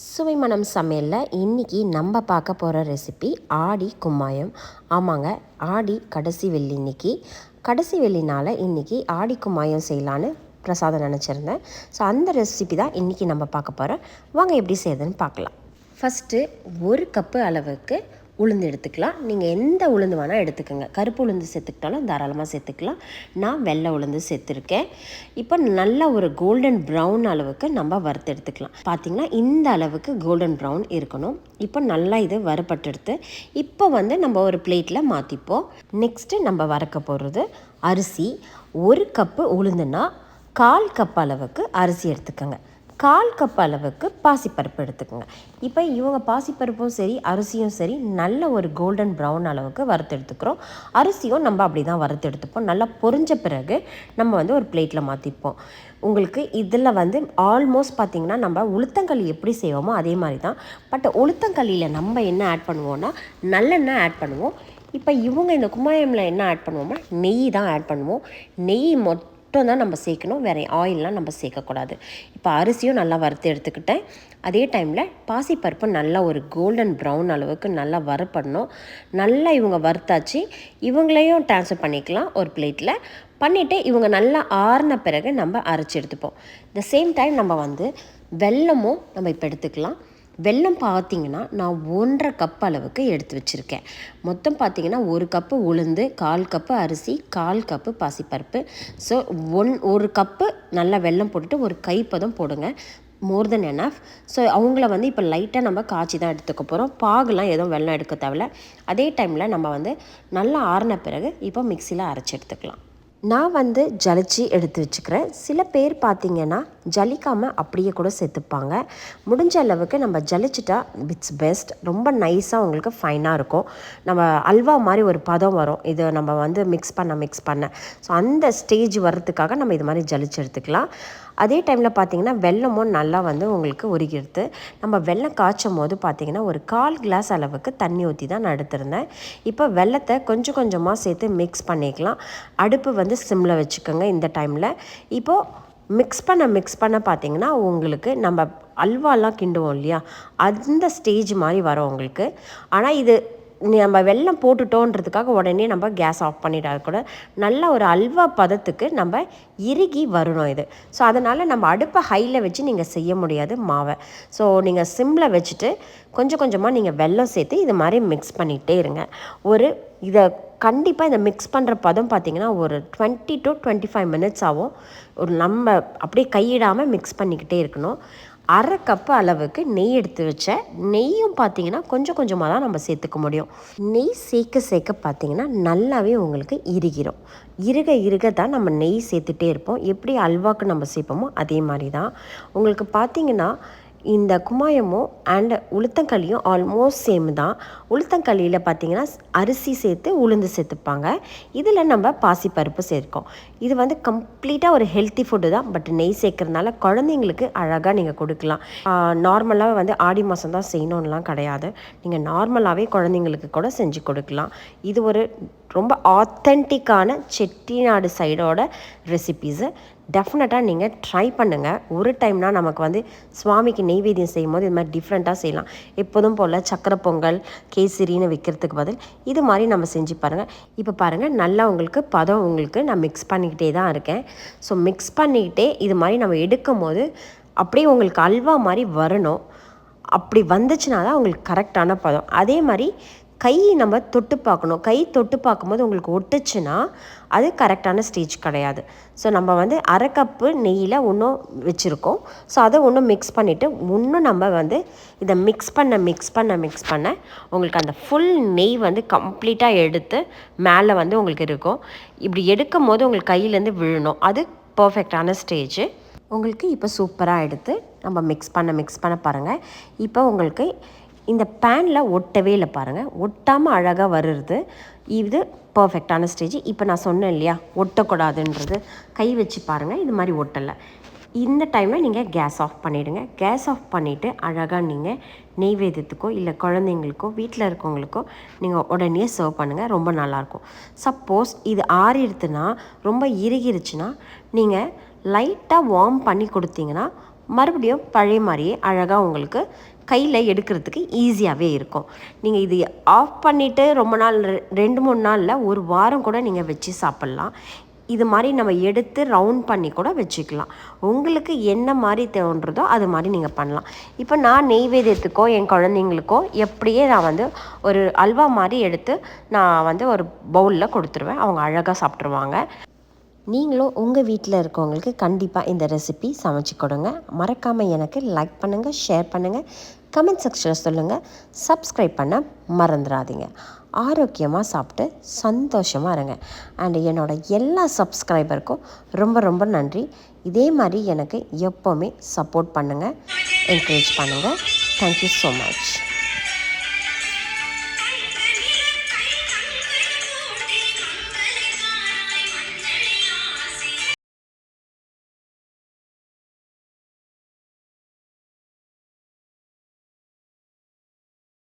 சுவை மனம் சமையலில் இன்றைக்கி நம்ம பார்க்க போகிற ரெசிபி ஆடி கும்மாயம். ஆமாங்க ஆடி கடைசி வெள்ளி இன்னைக்கு. கடைசி வெள்ளினால் இன்றைக்கி ஆடி கும்மாயம் செய்யலான்னு பிரசாதம் நினச்சிருந்தேன். ஸோ அந்த ரெசிபி தான் இன்றைக்கி நம்ம பார்க்க போகிறோம் வாங்க எப்படி செய்யுதுன்னு பார்க்கலாம். ஃபஸ்ட்டு ஒரு கப்பு அளவுக்கு உளுந்து எடுத்துக்கலாம். நீங்கள் எந்த உளுந்து வேணால் எடுத்துக்கோங்க. கருப்பு உளுந்து சேர்த்துக்கிட்டாலும் தாராளமாக சேர்த்துக்கலாம். நான் வெள்ளை உளுந்து சேர்த்துருக்கேன். இப்போ நல்லா ஒரு கோல்டன் ப்ரௌன் அளவுக்கு நம்ம வறுத்து எடுத்துக்கலாம். பார்த்திங்கன்னா இந்த அளவுக்கு கோல்டன் ப்ரௌன் இருக்கணும். இப்போ நல்லா இது வறுபட்டெடுத்து இப்போ வந்து நம்ம ஒரு பிளேட்டில் மாற்றிப்போம் நெக்ஸ்ட்டு நம்ம வறுக்க போகிறது அரிசி. ஒரு கப்பு உளுந்துன்னா கால் கப் அளவுக்கு அரிசி எடுத்துக்கோங்க. கால் கப் அளவுக்கு பாசிப்பருப்பு எடுத்துக்கோங்க. இப்போ இவங்க பாசிப்பருப்பும் சரி அரிசியும் சரி நல்ல ஒரு கோல்டன் ப்ரௌன் அளவுக்கு வறுத்து எடுத்துக்கிறோம். அரிசியும் நம்ம அப்படி தான் வறுத்து எடுத்துப்போம். நல்லா பொரிஞ்ச பிறகு நம்ம வந்து ஒரு பிளேட்டில் மாற்றிப்போம் உங்களுக்கு இதில் வந்து ஆல்மோஸ்ட் பார்த்திங்கன்னா நம்ம உளுத்தங்களி எப்படி செய்வோமோ அதே மாதிரி தான் பட் உளுத்தங்களியில் நம்ம என்ன ஆட் பண்ணுவோம்னா நல்லெண்ணெய் ஆட் பண்ணுவோம். இப்போ இவங்க இந்த கும்மாயமில் என்ன ஆட் பண்ணுவோம்னா நெய் தான் ஆட் பண்ணுவோம். நெய் மொ மட்டும் தான் நம்ம சேர்க்கணும். வேறு ஆயிலெலாம் நம்ம சேர்க்கக்கூடாது. இப்போ அரிசியும் நல்லா வறுத்து எடுத்துக்கிட்டேன். அதே டைமில் பாசிப்பருப்பு நல்லா ஒரு கோல்டன் ப்ரௌன் அளவுக்கு நல்லா வறுப்படணும். நல்லா இவங்க வறுத்தாச்சு. இவங்களையும் ட்ரான்ஸ்ஃபர் பண்ணிக்கலாம் ஒரு பிளேட்டில் பண்ணிவிட்டு இவங்க நல்லா ஆறின பிறகு நம்ம அரைச்சி எடுத்துப்போம். த சேம் டைம் நம்ம வந்து வெல்லமும் நம்ம இப்போ எடுத்துக்கலாம். வெல்லம் பார்த்தீங்கன்னா நான் ஒன்றரை கப் அளவுக்கு எடுத்து வச்சுருக்கேன். மொத்தம் பார்த்தீங்கன்னா ஒரு கப்பு உளுந்து கால் கப்பு அரிசி கால் கப்பு பாசிப்பருப்பு. ஸோ ஒன் ஒரு கப்பு நல்லா வெல்லம் போட்டுட்டு ஒரு கைப்பதம் போடுங்க. மோர் தென் எனஃப் ஸோ அவங்கள வந்து இப்போ லைட்டாக நம்ம காய்ச்சி தான் எடுத்துக்க போகிறோம் பாகுலாம் எதுவும் வெள்ளம் எடுக்க தேவையில்ல. அதே டைமில் நம்ம வந்து நல்லா ஆறின பிறகு இப்போ மிக்சியில் அரைச்சி எடுத்துக்கலாம். நான் வந்து ஜலிச்சு எடுத்து வச்சுக்கிறேன். சில பேர் பார்த்திங்கன்னா ஜலிக்காமல் அப்படியே கூட சேர்த்துப்பாங்க. முடிஞ்ச அளவுக்கு நம்ம ஜலிச்சிட்டா இட்ஸ் பெஸ்ட் ரொம்ப நைஸாக உங்களுக்கு ஃபைனாக இருக்கும். நம்ம அல்வா மாதிரி ஒரு பதம் வரும். இதை நம்ம வந்து மிக்ஸ் பண்ண மிக்ஸ் பண்ண. ஸோ அந்த ஸ்டேஜ் வர்றதுக்காக நம்ம இது மாதிரி ஜலிச்சு எடுத்துக்கலாம். அதே டைமில் பார்த்தீங்கன்னா வெள்ளமும் நல்லா வந்து உங்களுக்கு உருகிடுது. நம்ம வெள்ளம் காய்ச்சும் போது பார்த்தீங்கன்னா ஒரு கால் கிளாஸ் அளவுக்கு தண்ணி ஊற்றி தான் நான் எடுத்திருந்தேன். இப்போ வெள்ளத்தை கொஞ்சம் கொஞ்சமாக சேர்த்து மிக்ஸ் பண்ணிக்கலாம். அடுப்பு வந்து சிம்மில் வச்சுக்கோங்க இந்த டைமில் இப்போது மிக்ஸ் பண்ண மிக்ஸ் பண்ண பார்த்தீங்கன்னா உங்களுக்கு நம்ம அல்வாலாம் கிண்டுவோம் இல்லையா? அந்த ஸ்டேஜ் மாதிரி வரும் உங்களுக்கு. ஆனால் இது நம்ம வெள்ளம் போட்டுட்டோன்றதுக்காக உடனே நம்ம கேஸ் ஆஃப் பண்ணிடாத கூட நல்ல ஒரு அல்வா பதத்துக்கு நம்ம இறுகி வரணும் இது. ஸோ அதனால் நம்ம அடுப்பை ஹையில் வச்சு நீங்கள் செய்ய முடியாது மாவை. ஸோ நீங்கள் சிம்மில் வச்சுட்டு கொஞ்சம் கொஞ்சமாக நீங்கள் வெல்லம் சேர்த்து இது மாதிரி மிக்ஸ் பண்ணிகிட்டே இருங்க. ஒரு இதை கண்டிப்பாக இதை மிக்ஸ் பண்ணுற பதம் பார்த்திங்கன்னா ஒரு twenty to twenty five minutes ஆகும் ஒரு நம்ம அப்படியே கையிடாமல் மிக்ஸ் பண்ணிக்கிட்டே இருக்கணும். அரை கப்பு அளவுக்கு நெய் எடுத்து வச்சேன் நெய்யும் பார்த்தீங்கன்னா கொஞ்சம் கொஞ்சமாக தான் நம்ம சேர்த்துக்க முடியும். நெய் சேர்க்க சேர்க்க பார்த்தீங்கன்னா நல்லாவே உங்களுக்கு இறுகிரும். இறுக இறுக தான் நம்ம நெய் சேர்த்துட்டே இருப்போம். எப்படி அல்வாக்கு நம்ம சேர்ப்போமோ அதே மாதிரி தான் உங்களுக்கு பார்த்தீங்கன்னா இந்த குமாயமும் அண்ட் உளுத்தங்களியும் ஆல்மோஸ்ட் சேம் தான். உளுத்தங்களியில் பார்த்தீங்கன்னா அரிசி சேர்த்து உளுந்து சேர்த்துப்பாங்க. இதில் நம்ம பாசிப்பருப்பு சேர்க்கோம். இது வந்து கம்ப்ளீட்டாக ஒரு ஹெல்த்தி ஃபுட்டு தான். பட் நெய் சேர்க்கறதுனால குழந்தைங்களுக்கு அழகாக நீங்கள் கொடுக்கலாம். நார்மலாக வந்து ஆடி மாதம் தான் செய்யணும்லாம் கிடையாது. நீங்கள் நார்மலாகவே குழந்தைங்களுக்கு கூட செஞ்சு கொடுக்கலாம். இது ஒரு ரொம்ப ஆத்தென்டிக்கான செட்டிநாடு சைடோட ரெசிபீஸு டெஃபினட்டாக நீங்கள் ட்ரை பண்ணுங்கள் ஒரு டைம்னா நமக்கு வந்து சுவாமிக்கு நெய்வேத்தியம் செய்யும் போது இது மாதிரி டிஃப்ரெண்ட்டாக செய்யலாம். எப்போதும் போல் சக்கரை பொங்கல் கேசரின்னு வைக்கிறதுக்கு பதில் இது மாதிரி நம்ம செஞ்சு பாருங்கள் இப்போ பாருங்கள் நல்லா உங்களுக்கு பதம் உங்களுக்கு நான் மிக்ஸ் பண்ணிக்கிட்டே தான் இருக்கேன். ஸோ மிக்ஸ் பண்ணிக்கிட்டே இது மாதிரி நம்ம எடுக்கும் போது அப்படியே உங்களுக்கு அல்வா மாதிரி வரணும். அப்படி வந்துச்சுன்னா தான் உங்களுக்கு கரெக்டான பதம். அதே மாதிரி கை நம்ம தொட்டு பார்க்கணும். கை தொட்டு பார்க்கும்போது உங்களுக்கு ஒட்டுச்சுன்னா அது கரெக்டான ஸ்டேஜ் கிடையாது. ஸோ நம்ம வந்து அரை கப்பு நெய்யில் ஒன்றும் வச்சுருக்கோம். ஸோ அதை ஒன்றும் மிக்ஸ் பண்ணிவிட்டு இன்னும் நம்ம வந்து இதை மிக்ஸ் பண்ண மிக்ஸ் பண்ண மிக்ஸ் பண்ண உங்களுக்கு அந்த ஃபுல் நெய் வந்து கம்ப்ளீட்டாக எடுத்து மேலே வந்து உங்களுக்கு இருக்கும். இப்படி எடுக்கும் போது உங்களுக்கு கையிலேருந்து விழணும். அது பர்ஃபெக்டான ஸ்டேஜ் உங்களுக்கு இப்போ சூப்பராக எடுத்து நம்ம மிக்ஸ் பண்ண மிக்ஸ் பண்ண பாருங்கள் இப்போ உங்களுக்கு இந்த பேனில் ஒட்டவே இல்லை பாருங்கள் ஒட்டாமல் அழகாக வருது இது பர்ஃபெக்டான ஸ்டேஜ் இப்போ நான் சொன்னேன் இல்லையா? ஒட்டக்கூடாதுன்றது. கை வச்சு பாருங்கள் இது மாதிரி ஒட்டலை. இந்த டைமில் நீங்கள் கேஸ் ஆஃப் பண்ணிவிடுங்க கேஸ் ஆஃப் பண்ணிவிட்டு அழகாக நீங்கள் நெய்வேதத்துக்கோ இல்லை குழந்தைங்களுக்கோ வீட்டில் இருக்கவங்களுக்கோ நீங்கள் உடனே சர்வ் பண்ணுங்கள் ரொம்ப நல்லாயிருக்கும் சப்போஸ் இது ஆறிடுத்துனா ரொம்ப இறுகிருச்சுன்னா நீங்கள் லைட்டாக வார்ம் பண்ணி கொடுத்தீங்கன்னா மறுபடியும் பழைய மாதிரியே அழகாக உங்களுக்கு கையில் எடுக்கிறதுக்கு ஈஸியாகவே இருக்கும். நீங்கள் இது ஆஃப் பண்ணிவிட்டு ரொம்ப நாள் ரெ- ரெண்டு மூணு நாளில் ஒரு வாரம் கூட நீங்கள் வச்சு சாப்பிட்லாம். இது மாதிரி நம்ம எடுத்து ரவுண்ட் பண்ணி கூட வச்சுக்கலாம். உங்களுக்கு என்ன மாதிரி தோன்றதோ அது மாதிரி நீங்கள் பண்ணலாம். இப்போ நான் நெய்வேதியத்துக்கோ என் குழந்தைங்களுக்கோ எப்படியே நான் வந்து ஒரு அல்வா மாதிரி எடுத்து நான் வந்து ஒரு பவுலில் கொடுத்துருவேன். அவங்க அழகாக சாப்பிட்ருவாங்க நீங்களும் உங்கள் வீட்டில் இருக்கவங்களுக்கு கண்டிப்பாக இந்த ரெசிபி சமைச்சு கொடுங்க. மறக்காமல் எனக்கு லைக் பண்ணுங்கள் ஷேர் பண்ணுங்கள் கமெண்ட் செக்ஷனில் சொல்லுங்கள் சப்ஸ்கிரைப் பண்ண மறந்துடாதீங்க. ஆரோக்கியமாக சாப்பிட்டு சந்தோஷமாக இருங்க. அண்ட் என்னோடய எல்லா சப்ஸ்கிரைபருக்கும் ரொம்ப ரொம்ப நன்றி. இதே மாதிரி எனக்கு எப்போவுமே சப்போர்ட் பண்ணுங்கள் என்கரேஜ் பண்ணுங்கள் தேங்க்யூ ஸோ மச்